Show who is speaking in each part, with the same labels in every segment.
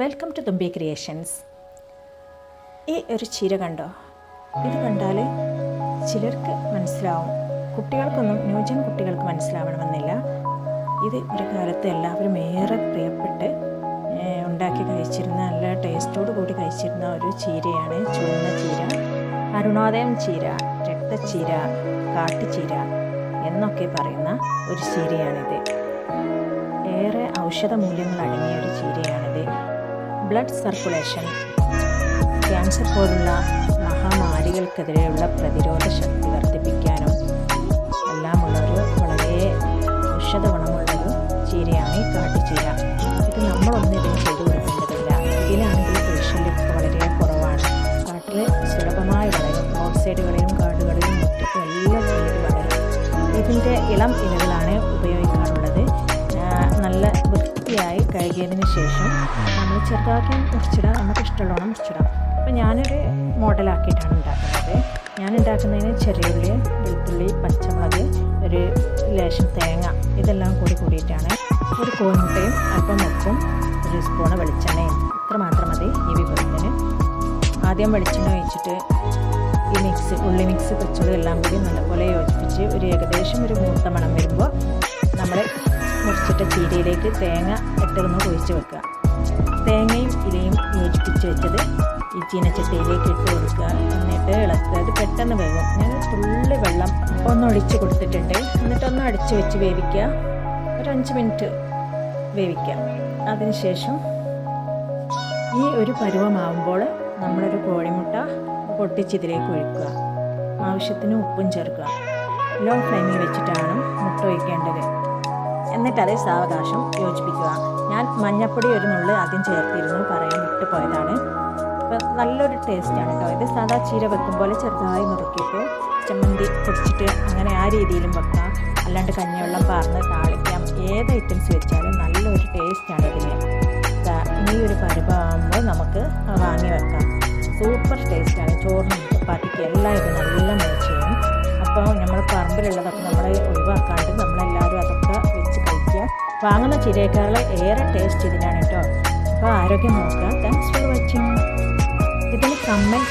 Speaker 1: Welcome to തുമ്പി creations ഈ ഒരു ചീര കണ്ടോ? ഇത് കണ്ടാൽ ചിലർക്ക് മനസ്സിലാവും. കുട്ടികൾക്കൊന്നും ന്യൂജൻ കുട്ടികൾക്ക് മനസ്സിലാവണമെന്നില്ല. ഇത് ഒരു കാലത്ത് എല്ലാവരും ഏറെ പ്രിയപ്പെട്ട് ഉണ്ടാക്കി കഴിച്ചിരുന്ന നല്ല ടേസ്റ്റോട് കൂടി കഴിച്ചിരുന്ന ഒരു ചീരയാണ് ചുവന്ന ചീര. അരുണോദയം ചീര രക്തച്ചീര കാട്ടുചീര എന്നൊക്കെ പറയുന്ന ഒരു ചീരയാണിത്. ഏറെ ഔഷധ മൂല്യങ്ങൾ അടങ്ങിയ ഒരു ചീരയാണിത്. ബ്ലഡ് സർക്കുലേഷൻ ക്യാൻസർ പോലുള്ള മഹാമാരികൾക്കെതിരെയുള്ള പ്രതിരോധ ശക്തി വർദ്ധിപ്പിക്കാനും എല്ലാമുള്ളൊരു വളരെ ഔഷധ ഗുണമുള്ളൊരു ചീരയാണ് ഈ കാട്ടുചീര. ഇത് നമ്മളൊന്നും ഇതിന് ചെയ്തു കൊടുക്കേണ്ടതില്ല. ഇതിലാണെങ്കിൽ കൃഷിയിലൊക്കെ വളരെ കുറവാണ്. കാട്ടിൽ സുലഭമായി വളരും. റോഡ് സൈഡുകളിലും കാടുകളിലും എല്ലാം വളരും. ഇതിന്റെ ഇളം ഇലകളാണ് ഉപയോഗിക്കാറുള്ളത്. നല്ല വൃത്തിയായി കഴുകിയതിന് ശേഷം ചെറുതാക്കി മുറിച്ചിടാം നമുക്ക് ഇഷ്ടമുള്ളവണ്ണം മുറിച്ചിടാം. അപ്പോൾ ഞാനൊരു മോഡലാക്കിയിട്ടാണ് ഉണ്ടാക്കുന്നത്. ഞാൻ ഉണ്ടാക്കുന്നതിന് ചെറിയുള്ളി വെളുത്തുള്ളി പച്ചമുളക് ഒരു ലേശം തേങ്ങ ഇതെല്ലാം കൂടി കൂടിയിട്ടാണ്. ഒരു കോഴിമുട്ടയും അല്പം മുറിച്ചും ഒരു സ്പൂണ് വെളിച്ചെണ്ണയും. ഇത്ര മാത്രം മതി ഈ വിഭവത്തിന്. ആദ്യം വെളിച്ചെണ്ണ ഒഴിച്ചിട്ട് ഈ മിക്സ് ഉള്ളി മിക്സ് പച്ചമുളക് എല്ലാം കൂടി നല്ലപോലെ യോജിപ്പിച്ച് ഒരു ഏകദേശം ഒരു മൂത്ത മണം വരുമ്പോൾ നമ്മൾ മുറിച്ചിട്ട ചീരയിലേക്ക് തേങ്ങ ഇട്ടൊന്ന് ഒഴിച്ച് വെക്കുക. യോജിപ്പിച്ച് വെച്ചത് ഈ ചീനച്ചട്ടിയിലേക്ക് ഇട്ട് കൊടുക്കുക. എന്നിട്ട് ഇളക്കുക. അത് പെട്ടെന്ന് വേവും. ഞാൻ ഫുള്ള് വെള്ളം ഒന്നൊഴിച്ച് കൊടുത്തിട്ടുണ്ട്. എന്നിട്ടൊന്ന് അടിച്ച് വെച്ച് വേവിക്കുക. ഒരു അഞ്ച് മിനിറ്റ് വേവിക്കുക. അതിനുശേഷം ഈ ഒരു പരുവമാവുമ്പോൾ നമ്മളൊരു കോഴിമുട്ട പൊട്ടിച്ചിതിലേക്ക് ഒഴിക്കുക. ആവശ്യത്തിന് ഉപ്പും ചേർക്കുക. ലോ ഫ്ലെയിമിൽ വെച്ചിട്ടാണ് മുട്ട ഒഴിക്കേണ്ടത്. എന്നിട്ട് അതേ സാവകാശം യോജിപ്പിക്കുക. ഞാൻ മഞ്ഞപ്പൊടി ഒരു നുള്ളി ആദ്യം ചേർത്തിരുന്നു. പറയാൻ വിട്ടു പോയതാണ് അപ്പം നല്ലൊരു ടേസ്റ്റാണ് കേട്ടോ ഇത് സാധാ ചീര വെക്കും പോലെ ചെറുതായി നുറുക്കിയിട്ട് ചമ്മന്തി പൊടിച്ചിട്ട് അങ്ങനെ ആ രീതിയിലും വെക്കാം. അല്ലാണ്ട് കഞ്ഞിവെള്ളം പാർന്ന് താളിക്കാം. ഏത് ഐറ്റംസ് വെച്ചാലും നല്ലൊരു ടേസ്റ്റാണ് ഇതിന്. ഈ ഒരു പരിഭാവുമ്പോൾ നമുക്ക് വാങ്ങി വെക്കാം. സൂപ്പർ ടേസ്റ്റാണ് ചോറിനും ചപ്പാത്തിക്ക് എല്ലാം ഇത് നല്ല മാച്ച് ചെയ്യും. അപ്പോൾ നമ്മൾ പറമ്പിലുള്ളതൊക്കെ നമ്മൾ ഒഴിവാക്കാണ്ട് നമ്മളെല്ലാവരും അതൊക്കെ വെച്ച് കഴിക്കുക. വാങ്ങുന്ന ചിരയേക്കാളെ ഏറെ ടേസ്റ്റ് ഇതിനാണ് കേട്ടോ അപ്പോൾ ആരോഗ്യം നോക്കുക. താങ്ക്സ് ഫോർ വാച്ചിങ്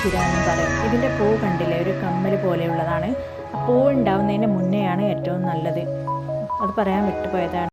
Speaker 1: ചിര എന്ന് പറയും. ഇതിന്റെ പൂ കണ്ടില്ലേ? ഒരു കമ്മൽ പോലെയുള്ളതാണ്. ആ പൂ ഉണ്ടാവുന്നതിന് മുന്നെയാണ് ഏറ്റവും നല്ലത്. അത് പറയാൻ വിട്ടുപോയതാണ്.